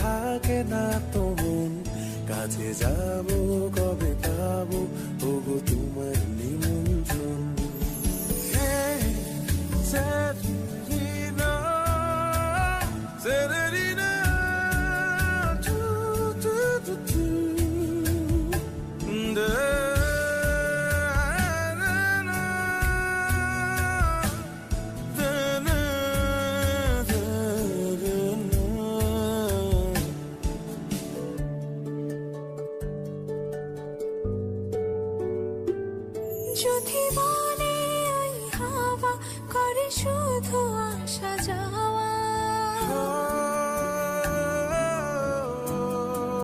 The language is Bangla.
থাকে না তো মন কাছে যাব কবে পাবো যদি মনে হাওয়া করে শুধু আসা যা